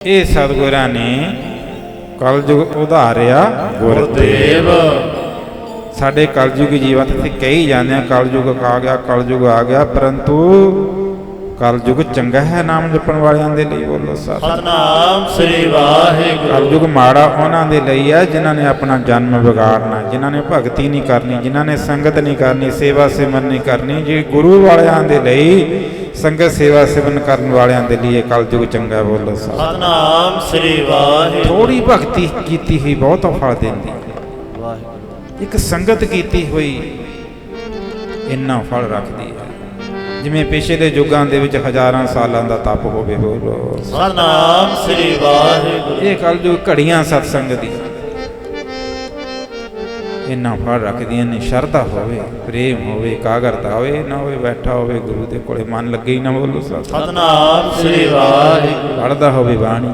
ਇਹ ਸਤਿਗੁਰਾਂ ਨੇ ਕਲਯੁਗ ਉਧਾਰਿਆ ਗੁਰਦੇਵ। ਸਾਡੇ ਕਲਯੁਗੀ ਜੀਵਨ ਤੇ ਕਹੀ ਜਾਂਦੇ ਆ ਕਲਯੁਗ ਆ ਗਿਆ ਕਲਯੁਗ ਆ ਗਿਆ ਪਰੰਤੂ ਕਲਯੁਗ ਚੰਗਾ ਹੈ ਨਾਮ ਜਪਣ ਵਾਲਿਆਂ ਦੇ ਲਈ ਬੋਲੋ ਸਤ। ਸਤਨਾਮ ਸ੍ਰੀ ਵਾਹਿਗੁਰੂ। ਕਲਯੁਗ ਮਾੜਾ ਉਹਨਾਂ ਦੇ ਲਈ ਹੈ ਜਿਨ੍ਹਾਂ ਨੇ ਆਪਣਾ ਜਨਮ ਵਿਗਾੜਨਾ ਜਿਨ੍ਹਾਂ ਨੇ ਭਗਤੀ ਨਹੀਂ ਕਰਨੀ ਜਿਨ੍ਹਾਂ ਨੇ ਸੰਗਤ ਨਹੀਂ ਕਰਨੀ ਸੇਵਾ ਸਿਮਰਨ ਨਹੀਂ ਕਰਨੀ ਜੇ ਗੁਰੂ ਵਾਲਿਆਂ ਦੇ ਲਈ ਸੰਗਤ ਸੇਵਾ ਸਿਮਰਨ ਕਰਨ ਵਾਲਿਆਂ ਦੇ ਲਈ ਇਹ ਕਲਯੁਗ ਚੰਗਾ ਬੋਲੋ ਸਤ ਸਤਨਾਮ ਸ੍ਰੀ ਵਾਹਿਗੁਰੂ। ਥੋੜੀ ਭਗਤੀ ਕੀਤੀ ਹੋਈ ਬਹੁਤ ਫਲ ਦਿੰਦੀ। ਵਾਹਿਗੁਰੂ। ਇੱਕ ਸੰਗਤ ਕੀਤੀ ਹੋਈ ਇੰਨਾ ਫਲ ਰੱਖਦੀ ਹੈ। ਜਿਵੇਂ ਪਿਛਲੇ ਯੁੱਗਾਂ ਦੇ ਵਿੱਚ ਹਜ਼ਾਰਾਂ ਸਾਲਾਂ ਦਾ ਤਪ ਹੋਵੇ ਬੋਲੋ। ਸਤਨਾਮ ਸ੍ਰੀ ਵਾਹਿਗੁਰੂ। ਇਹ ਕਲਯੁਗ ਘੜੀਆਂ ਸਤਸੰਗ ਦੀ। ਇੰਨਾ ਫਲ ਰੱਖਦੀਆਂ ਨੇ ਸ਼ਰਧਾ ਹੋਵੇ ਪ੍ਰੇਮ ਹੋਵੇ ਕਾਗਰਤਾ ਹੋਵੇ ਨਾ ਹੋਵੇ ਬੈਠਾ ਹੋਵੇ ਗੁਰੂ ਦੇ ਕੋਲੇ ਮਨ ਲੱਗੇ ਹੀ ਨਾ ਬੋਲੋ ਸਤ ਸਤਨਾਮ ਸ੍ਰੀ ਵਾਹਿਗੁਰੂ। ਪੜਦਾ ਹੋਵੇ ਬਾਣੀ।